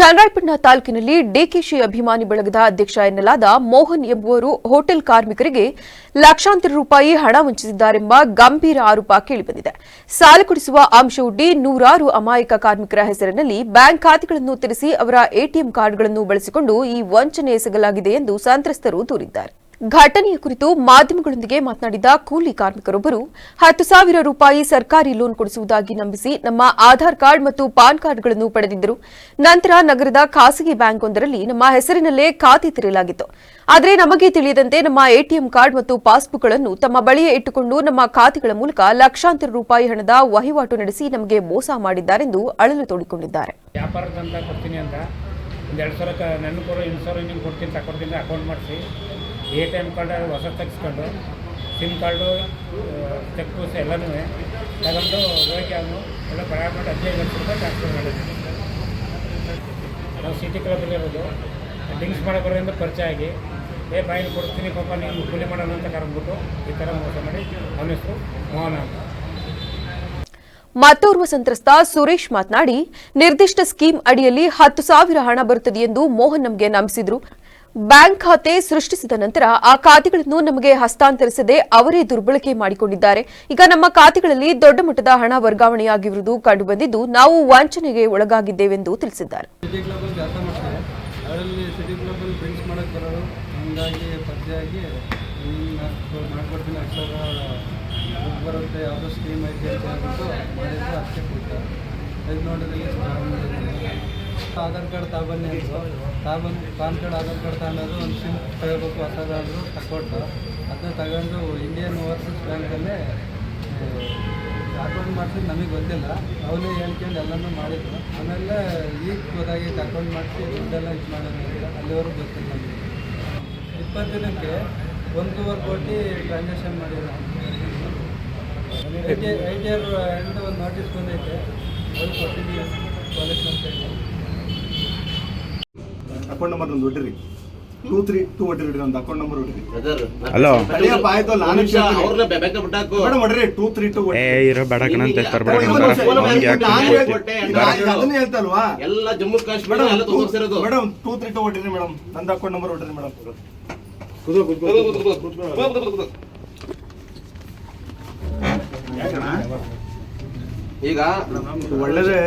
ಚನ್ನರಾಯಪಟ್ಟಣ ತಾಲೂಕಿನಲ್ಲಿ ಡಿಕೆಶಿ ಅಭಿಮಾನಿ ಬಳಗದ ಅಧ್ಯಕ್ಷ ಎನ್ನಲಾದ ಮೋಹನ್ ಎಂಬುವರು ಹೋಟೆಲ್ ಕಾರ್ಮಿಕರಿಗೆ ಲಕ್ಷಾಂತರ ರೂಪಾಯಿ ಹಣ ವಂಚಿಸಿದ್ದಾರೆಂಬ ಗಂಭೀರ ಆರೋಪ ಕೇಳಿಬಂದಿದೆ. ಸಾಲ ಕೊಡಿಸುವ ಅಂಶವೊಡ್ಡಿ ನೂರಾರು ಅಮಾಯಕ ಕಾರ್ಮಿಕರ ಹೆಸರಿನಲ್ಲಿ ಬ್ಯಾಂಕ್ ಖಾತೆಗಳನ್ನು ತೆರೆಸಿ ಅವರ ಎಟಿಎಂ ಕಾರ್ಡ್ಗಳನ್ನು ಬಳಸಿಕೊಂಡು ಈ ವಂಚನೆ ಎಸಗಲಾಗಿದೆ ಎಂದು ಸಂತ್ರಸ್ತರು ದೂರಿದ್ದಾರೆ. ಘಟನೆಯ ಕುರಿತು ಮಾಧ್ಯಮಗಳೊಂದಿಗೆ ಮಾತನಾಡಿದ ಕೂಲಿ ಕಾರ್ಮಿಕರೊಬ್ಬರು, ಹತ್ತು ಸಾವಿರ ರೂಪಾಯಿ ಸರ್ಕಾರಿ ಲೋನ್ ಕೊಡಿಸುವುದಾಗಿ ನಂಬಿಸಿ ನಮ್ಮ ಆಧಾರ್ ಕಾರ್ಡ್ ಮತ್ತು ಪಾನ್ ಕಾರ್ಡ್ಗಳನ್ನು ಪಡೆದಿದ್ದರು. ನಂತರ ನಗರದ ಖಾಸಗಿ ಬ್ಯಾಂಕ್ ಒಂದರಲ್ಲಿ ನಮ್ಮ ಹೆಸರಿನಲ್ಲೇ ಖಾತೆ ತೆರೆಯಲಾಗಿತ್ತು. ಆದರೆ ನಮಗೆ ತಿಳಿಯದಂತೆ ನಮ್ಮ ಎಟಿಎಂ ಕಾರ್ಡ್ ಮತ್ತು ಪಾಸ್ಬುಕ್ಗಳನ್ನು ತಮ್ಮ ಬಳಿಯೇ ಇಟ್ಟುಕೊಂಡು ನಮ್ಮ ಖಾತೆಗಳ ಮೂಲಕ ಲಕ್ಷಾಂತರ ರೂಪಾಯಿ ಹಣದ ವಹಿವಾಟು ನಡೆಸಿ ನಮಗೆ ಮೋಸ ಮಾಡಿದ್ದಾರೆಂದು ಅಳಲು ತೋಡಿಕೊಂಡಿದ್ದಾರೆ. ಒಂದು ಎರಡು ಸಾವಿರ ನನ್ನ ಕೊಡು ನಿಮ್ಗೆ ಕೊಡ್ತೀನಿ ತಗೊಡ್ತೀನಿ ಅಕೌಂಟ್ ಮಾಡಿಸಿ. ಎ ಟಿ ಎಂ ಕಾರ್ಡ್ ಹೊಸ ತೆಗೆಸ್ಕೊಂಡು, ಸಿಮ್ ಕಾರ್ಡು ಚೆಕ್ ಪೂಸ್ ಎಲ್ಲನೂ ತಗೊಂಡು ಹೋಗಿ ಅವನು ಎಲ್ಲ ಮಾಡಿ ಹದಿನೈದು ಲಕ್ಷ ರೂಪಾಯಿ ಟ್ರಾನ್ಸ್ಫರ್ ಮಾಡಿದ್ದೀನಿ ನಾವು ಸಿಟಿ ಕ್ಲಬಲ್ಲಿ ಇರೋದು. ಡ್ರಿಂಕ್ಸ್ ಮಾಡೋ ಬರೋದ್ರಿಂದ ಪರಿಚಯ ಆಗಿ, ಏ ಬಾಯಿಲಿ ಕೊಡ್ತೀನಿ, ಪಾಪ ನೀವು ಕೂಲಿ ಮಾಡೋಣ ಅಂತ ಕರೆದ್ಬಿಟ್ಟು ಈ ಥರ ಮೋಸ ಮಾಡಿ ಅವನ ಹೆಸರು ಮೋಹನ ಅಂತ. ಮತ್ತೋರ್ವ ಸಂತ್ರಸ್ತ ಸುರೇಶ್ ಮಾತನಾಡಿ, ನಿರ್ದಿಷ್ಟ ಸ್ಕೀಮ್ ಅಡಿಯಲ್ಲಿ ಹತ್ತು ಸಾವಿರ ಹಣ ಬರುತ್ತದೆ ಎಂದು ಮೋಹನ್ ನಮಗೆ ನಂಬಿಸಿದ್ರು. ಬ್ಯಾಂಕ್ ಖಾತೆ ಸೃಷ್ಟಿಸಿದ ನಂತರ ಆ ಖಾತೆಗಳನ್ನು ನಮಗೆ ಹಸ್ತಾಂತರಿಸದೆ ಅವರೇ ದುರ್ಬಳಕೆ ಮಾಡಿಕೊಂಡಿದ್ದಾರೆ. ಈಗ ನಮ್ಮ ಖಾತೆಗಳಲ್ಲಿ ದೊಡ್ಡ ಮಟ್ಟದ ಹಣ ವರ್ಗಾವಣೆಯಾಗಿರುವುದು ಕಂಡುಬಂದಿದ್ದು, ನಾವು ವಂಚನೆಗೆ ಒಳಗಾಗಿದ್ದೇವೆಂದು ತಿಳಿಸಿದ್ದಾರೆ. ಬರುತ್ತೆ ಸ್ಕೀಮ್ ಐತೆ ಅಂತ ಆಧಾರ್ ಕಾರ್ಡ್ ತಗೊಂಡು ಅಂದರು. ತಗೊಂಡು ಪಾನ್ ಕಾರ್ಡ್, ಆಧಾರ್ ಕಾರ್ಡ್ ತಗೊಂಡು ಒಂದು ಸಿಮ್ ತಗೋಬೇಕು ಹೊಸದಾದ್ರು ತಗೊಟ್ಟು ಅದನ್ನ ತಗೊಂಡು ಇಂಡಿಯನ್ ಓವರ್ಸೀಸ್ ಬ್ಯಾಂಕಲ್ಲೇ ಅಕೌಂಟ್ ಮಾಡಿಸಿ ನಮಗೆ ಗೊತ್ತಿಲ್ಲ. ಅವನೇ ಹೇಳ್ಕೊಂಡು ಎಲ್ಲನೂ ಮಾಡಿದ್ರು. ಆಮೇಲೆ ಈಗ ಗೊತ್ತಾಗೈತೆ ಅಕೌಂಟ್ ಮಾಡಿಸಿ ದುಡ್ಡೆಲ್ಲ ಇದು ಮಾಡೋದು ಅಂತ ಅಲ್ಲಿವರೆಗೂ ಗೊತ್ತಿಲ್ಲ ನಮಗೆ. ಇಪ್ಪತ್ತು ದಿನಕ್ಕೆ ಒಂದೂವರೆ ಕೋಟಿ ಟ್ರಾನ್ಸಾಕ್ಷನ್ ಮಾಡಿದ್ರು ಐ ಟಿ ಐ ಒಂದು ನೋಟಿಸ್ ಬಂದೈತೆ. ಅದು ಕೊಟ್ಟಿದ್ದೀವಿ ಪೊಲೀಸ್ ಅಂತ ಅಕೌಂಟ್ ನಂಬರ್ ಒಂದು ಹೊಡ್ರಿ ಟೂ ತ್ರೀ ಟೂ ಹೊಡ್ರಿ ಒಂದು ಅಕೌಂಟ್ ನಂಬರ್ ಹೊಡ್ರಿ ಹಲೋ ಆಯ್ತು ನಾನು ಅವ್ರನ್ನ ಬಿಟ್ಟಾಕು. ಹೊಡ್ರಿ ಟೂ ತ್ರೀ ಟೂ ಏ ಇರೋ ಬೇಡ ಹೇಳ್ತಾರೆ ಬೇಡ ಅದನ್ನ ಹೇಳ್ತಲ್ವಾ? ಎಲ್ಲ ಜಮ್ಮು ಕಾಶ್ಮೀರ ಎಲ್ಲ ತೋರಿಸಿರೋದು. ಮೇಡಮ್ ಟೂ ತ್ರೀ ಟೂ ಹೊಡ್ರಿ ಮೇಡಮ್. ನಂದು ಅಕೌಂಟ್ ನಂಬರ್ ಹೊಡ್ರಿ ಮೇಡಮ್. ಈಗ ಒಳ್ಳೇದೇ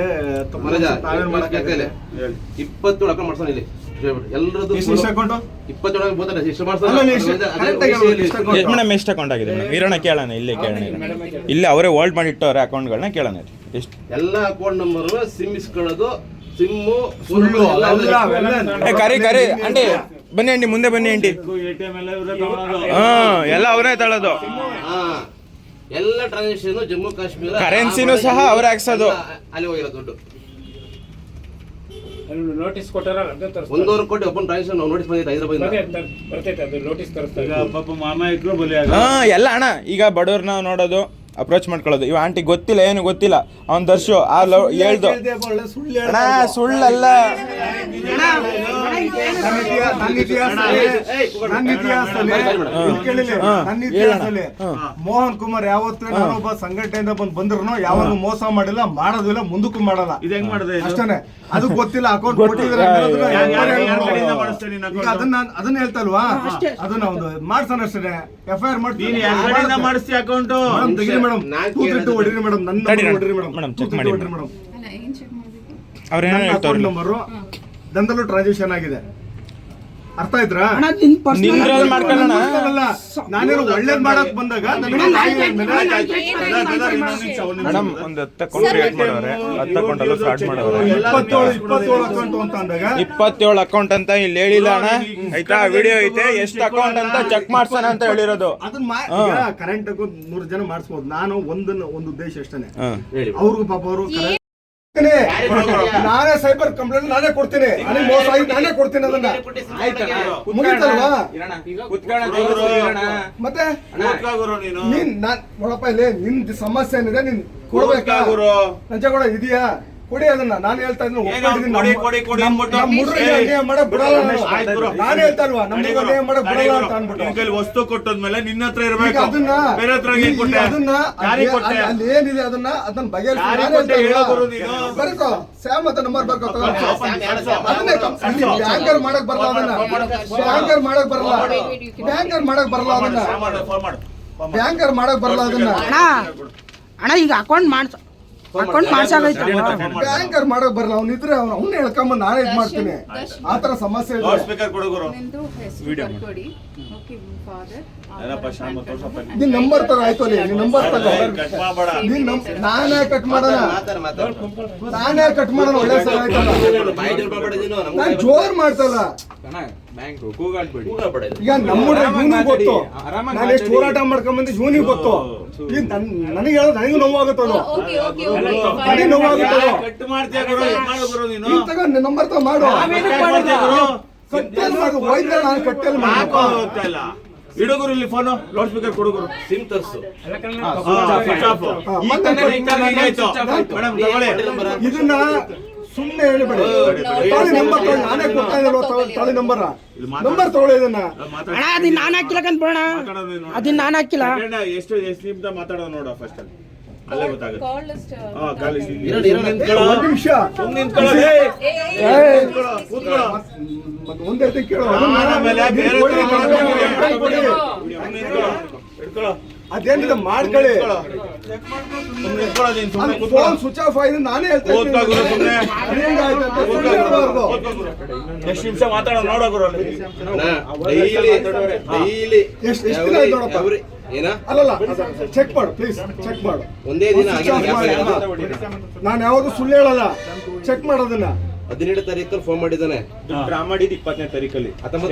ಕುದು ಕುದು ಕೇಳ್ತೇಲೆ. ಇಪ್ಪತ್ತೇಳು ಅಕೌಂಟ್ ಮಾಡ್ಸೋಣ ಇಲ್ಲಿ. ಇಪ್ಪತ್ತೇಳು ಅಲ್ಲಿ ಎಷ್ಟು- correct ಆಗಿ ಹೇಳು, ಎಷ್ಟು account? ಮೇಡಮ್ ಎಷ್ಟು ಅಕೌಂಟ್ ಆಗಿದೆ ಮೇಡಮ್? ಇರೋಣ ಕೇಳೋಣ ಇಲ್ಲೇ ಕೇಳೋಣ. ಇಲ್ಲೇ ಅವರೇ ಹೋಲ್ಡ್ ಮಾಡಿ ಇಟ್ಟವ್ರೆ ಅಕೌಂಟ್ಗಳನ್ನ ಕೇಳೋಣ ಎಷ್ಟು? ಎಲ್ಲ ಅಕೌಂಟ್ ನಂಬರ್ ಸಿಮ್ ಇಸ್ಕೊಳ್ಳೋದು ಸಿಮ್ಮು ಸುಳ್ಳು, ಕರಿ ಕರಿ ಅಂಡಿ ಬನ್ನಿ ಅಂಡಿ ಮುಂದೆ ಬನ್ನಿ ಅಂಡಿ ಹಾ ಎಲ್ಲ ಅವರೇ ತಳೋದು. ಹಾ ಎಲ್ಲ ಟ್ರಾನ್ಸಾಕ್ಷನ್ ಜಮ್ಮು ಕಾಶ್ಮೀರ Currency-ನೂ ಸಹ ಅವ್ರೇ ಹಾಕ್ಸೋದು. ಅಲ್ಲಿ ಹೋಗಿರೋ ದುಡ್ಡು. ನೋಟಿಸ್ ಕೊಟ್ಟಾರ ಅದನ್ನ ತರಿಸ್ತಾರೆ. ಒಂದೂವರೆ ಕೋಟಿ ಒಬ್ಬನ ಟ್ರಾನ್ಸಾಕ್ಷನ್ ನಾವು ನೋಟಿಸ್ ಬಂದಿತ್ತು ಹೈದರಾಬಾದ್ ಬರ್ತೈತೆ ಬರ್ತೈತೆ ಅದು ನೋಟಿಸ್ ತರಿಸ್ತಾರೆ. ಹಾ ಎಲ್ಲ ಅಣ್ಣ ಈಗ ಬಡವ್ರನ್ನ ನೋಡೋದು ಅಪ್ರೋಚ್ ಮಾಡ್ಕೊಳ್ಳೋದು ಇವ ಆಂಟಿ ಗೊತ್ತಿಲ್ಲ ಏನು ಗೊತ್ತಿಲ್ಲ ಅವ್ನ್ ದರ್ಶು ಆ ಲವ್ ಹೇಳ್ದು ಅಣ್ಣ ಸುಳ್ಳಲ್ಲ ಮೋಹನ್ ಕುಮಾರ್ ಯಾವತ್ತೂ ಒಬ್ಬ ಸಂಘಟನೆಯಿಂದ ಬಂದು ಬಂದ್ರು ಯಾವಾಗ ಮೋಸ ಮಾಡಿಲ್ಲ ಮಾಡೋದಿಲ್ಲ ಮುಂದಕ್ಕೂ ಮಾಡಲ್ಲ ಇದು ಹೆಂಗ್ ಮಾಡಿದೆ ಇದು? ಅಷ್ಟೇ ಅದು ಗೊತ್ತಿಲ್ಲ ಅಕೌಂಟ್ ಕೊಟ್ಟಿದ್ರೆ? ಅದನ್ನ ಅದನ್ನ ಹೇಳ್ತಲ್ವಾ ಅದನ್ನ ಒಂದು ಮಾಡ್ಸೋಣ ಅಷ್ಟೇ ಎಫ್ ಐ ಆರ್ ಮಾಡ್ತೀನಿ ಅಕೌಂಟ್ ಮೇಡಮ್. ಮೇಡಮ್ ಹೊಡೀರಿ ಮೇಡಮ್. ನನ್ನ ತಡಿ number madam. ಹೊಡೀರಿ madam. Madam, two check three ಮಾಡಿ ಹೊಡೀರಿ ಮೇಡಮ್. ಅವ್ರೇನೋ ನನ್ನ ಹೇಳ್ತಾವ್ರಲ್ಲ ಅಕೌಂಟ್ ನಂಬರು ದಂದಲು ಟ್ರಾನ್ಸಾಕ್ಷನ್ ಆಗಿದೆ. ಅರ್ಥ ಆಯ್ತಾ ನಾನೇನು ಒಳ್ಳೇದ್ ಮಾಡಕ್ ಬಂದಾಗ ಮೇಡಮ್ ಒಂದು ಹತ್ತು ಅಕೌಂಟ್ ಕ್ರಿಯೇಟ್ ಮಾಡವ್ರೆ ಹತ್ತು ಅಕೌಂಟ್ ಅಲ್ಲೂ ಫ್ರಾಡ್ ಮಾಡವ್ರೆ ಇಪ್ಪತ್ತೇಳು ಇಪ್ಪತ್ತೇಳು ಅಕೌಂಟ್ ಅಂತ ಅಂದಾಗ ಇಪ್ಪತ್ತೇಳು ಅಕೌಂಟ್ ಅಂತ ಇಲ್ಲಿ ಹೇಳಿಲ್ಲ ಅಣ್ಣ. ಆಯ್ತಾ? ವಿಡಿಯೋ ಐತೆ. ಎಷ್ಟು ಅಕೌಂಟ್ ಅಂತ ಚೆಕ್ ಮಾಡ್ಸೋಣ ಅಂತ ಹೇಳಿರೋದು. ಅದನ್ನ ಕರೆಂಟ್ ನೂರು ಜನ ಮಾಡಿಸ್ಬೋದು. ನಾನು ಒಂದನ್ನ ಒಂದು ಉದ್ದೇಶ ಅಷ್ಟೇ ಅವ್ರಿಗೂ ಪಾಪ ಅವರು ನಾನೇ ಸೈಬರ್ ಕಂಪ್ಲೇಂಟ್ ನಾನೇ ಕೊಡ್ತೀನಿ. ನನಗೆ ಮೋಸ ಆಗಿ ನಾನೇ ಕೊಡ್ತೀನಿ ಅದನ್ನ. ಮುಗಿತಲ್ವಾ? ಮತ್ತೆ? ನೀನು. ನೋಡಪ್ಪ ಇಲ್ಲಿ ನಿನ್ ಸಮಸ್ಯೆ ಏನಿದೆ ನೀನ್ ಕೊಡ್ಬೇಕಾ? ಲಂಚ ಕೂಡ ಇದೆಯಾ? ಕೊಡಿ ಅದನ್ನ. ನಾನು ಹೇಳ್ತಾ ಇದ್ದೀನಿ ನಾನು. ಹೇಳ್ತಾ ಇಲ್ವಾ? ಹುಡುಗರಿಗೆ ಅನ್ಯಾಯ ಮಾಡಕ್ ಬಿಡಲ್ಲ ಅಂತ ಅನ್ಬಿಟ್ಟು ವಸ್ತು ಕೊಟ್ಟದ್ಮೇಲೆ ನಿನ್ನ ಹತ್ರ ಇರ್ಬೇಕು. ಅದನ್ನ ಬೇರೆ ಹತ್ರ ಏನ್ ಕೊಟ್ಟೆ? ಅದನ್ನ ಅಲ್ಲಿ- ಕೊಟ್ಟೆ? ಅಲ್ಲಿ ಏನಿದೆ ಅದನ್ನ ಅದನ್ನ ಬಗೆಹರಿಸಿ. ಬರ್ಕೋ. ಸ್ಯಾಮ್ ಅಂತ ನಂಬರ್ ಬರ್ಕೋ. ಅದನ್ನೇ ಬ್ಯಾಂಕರ್ ಮಾಡಕ್ ಬರಲ್ಲ ಅದನ್ನ. ಬ್ಯಾಂಕರ್ ಮಾಡಕ್ ಬರಲ್ಲ. ಬ್ಯಾಂಕರ್ ಮಾಡಕ್ ಬರಲ್ಲ. ಅದನ್ನ. ಬ್ಯಾಂಕರ್ ಮಾಡಕ್ ಬರಲ್ಲ ಅದನ್ನ. ಅಣ್ಣ. ಅಣ್ಣ ಈಗ ಅಕೌಂಟ್ ಮಾಡ್ಸ. ಅಕೌಂಟ್ ಮಾಡ್ಸಾಗೈತೆ ಬ್ಯಾಂಕರ್ ಮಾಡಕ್ ಬರಲ್ಲ ಅವ್ನು ಇದ್ರೆ ಅವ್ನು ಅವ್ನ ಹೇಳ್ಕೊಂಬ ನಾನೇ ಇದು ಮಾಡ್ತೀನಿ. ಆತರ ಸಮಸ್ಯೆ ಇದೆ. ಲೌಡ್ ಸ್ಪೀಕರ್ ಕೊಡು ಗುರು. ನಿಮ್ದು ಹೆಸರು ವಿಡಿಯೋ ಬರ್ಕೊಡಿ. ಓಕೆ ಫಾದರ್ ಏನಪ್ಪ ಶ್ಯಾಮ ತೋರ್ಸಪ್ಪ ಇಲ್ಲಿ. ನಿನ್ ನಂಬರ್ ತರ ಆಯ್ತು ಅಲ್ಲಿ ನಿನ್ ನಂಬರ್ ತಗೋ ಏಯ್, ಕಟ್ ಮಾಡ್ಬೇಡ. ನಿನ್ ನಾನೇ ಕಟ್ ಮಾಡೋಣ ನಾನೇ ಕಟ್ ಮಾಡೋಣ ಒಳ್ಳೆ ಸಲ ಆಯ್ತಲ್ಲ. ನಾನ್ ಜೋರ್ ಮಾಡ್ತಲ್ಲ. ಬ್ಯಾಂಕ್ ಕೂಗಾಡ್ಬೇಡಿ ಕೂಗಾಡ್ಬೇಡ ಇದು. ಈಗ ನಮ್ಮ ಗೊತ್ತು. ಆರಾಮಾಗಿ ನಾನು ಎಷ್ಟು ಹೋರಾಟ ಮಾಡ್ಕೊಂಡ್ ಬಂದು ಇವನಿಗೆ ಗೊತ್ತು. ಈಗ ನನ್ ನನಗೆ ಹೇಳೋದು ನನಗೂ ನೋವಾಗುತ್ತದು. ಓಕೆ ಓಕೆ ನನಗೆ ನೋವಾಗುತ್ತೆ ಅದು. ಕಟ್ ಮಾಡ್ತೀಯ ಗುರು? ಏನ್ ಮಾಡು ಗುರು ನೀನು? ಈಗ ನಂಬರ್ ತಗೋ ಮಾಡು. ಕಟ್ಟೆಲ್ ಹೋಯ್ತಾ ನಾನು ಕಟ್ಟೆಲ್ ಯಾಕೋ ಮಾಡು ಹೋಗ್ತಾ ಇಲ್ಲ ಇಡು ಗುರು? ಇಲ್ಲಿ ಫೋನು ಲೌಡ್ ಸ್ಪೀಕರ್ ಕೊಡು ಗುರು. ಸಿಮ್ ತರ್ಸು. ಹಾ, ಮತ್ತೆ ಮೇಡಮ್ ತಗೊಳ್ಳಿ. ಇದನ್ನ ಸುಮ್ಮನೆ ಹೇಳಬೇಡಿ ತಾಳಿ ನಂಬರ್ ತಗೊಳ್ಳಿ ನಾನೇ ಕೊಡ್ತಾ ಇದ್ದಲ್ವ ತಾಳಿ ನಂಬರ್ ನಂಬರ್ ತಗೊಳ್ಳಿ ಇದನ್ನ ಅಣ್ಣ ಅದನ್ನ ನಾನು ಹಾಕಿಲ್ಲಕಂತ ಬರೋಣ ಅದನ್ನ ನಾನು ಹಾಕಿಲ್ಲ ಎಷ್ಟು ಎಷ್ಟು ನಿಮಿಷ ಮಾತಾಡೋದು ನೋಡ ಫಸ್ಟ್ ಅಲ್ಲಿ ಅಲ್ಲೇ ಗೊತ್ತಾಗುತ್ತೆ ಕಾಲ್ ಹಾ ಕಾಲಿ ಇರೋಣ, ಇರೋಣ. ಒಂದ್ ನಿಮಿಷ ಕೇಳು ಆಮೇಲೆ ಬೇರೆ. ಹಿಡ್ಕೊಳ್ಳೋ. ಅದೇನಿದೆ? ಮಾಡ್ಕೊಳ್ಳಿ. ಫೋನ್. ಸ್ವಿಚ್ ಆಫ್ ಆಗಿದೆ ನಾನೇ ಹೇಳ್ತೀನಿ. ಎಷ್ಟು ನಿಮಿಷ ಮಾತಾಡೋ ನೋಡೋ ಗುರು ಅಲ್ಲಿ. ಡೈಲಿ ಡೈಲಿ ಎಷ್ಟ್- ಎಷ್ಟ್ ದಿನ ಆಯ್ತು ನೋಡಪ್ಪ? ಏನ? ಅಲ್ಲಲ್ಲ ಚೆಕ್ ಮಾಡು ಪ್ಲೀಸ್ ಚೆಕ್ ಮಾಡು. ಒಂದೇ ದಿನ ನಾನು ಯಾವುದು ಸುಳ್ಳು ಹೇಳಲ್ಲ. ಚೆಕ್ ಮಾಡೋದನ್ನ. ಹದಿನೇಳು ತಾರೀಕಲ್ಲಿ ಫೋನ್ ಮಾಡಿದ್ದಾನೆ. ಡ್ರಾ ಮಾಡಿದ್ದು ಇಪ್ಪತ್ತನೇ ತಾರೀಕಲ್ಲಿ. ಹತ್ತೊಂಬತ್ತು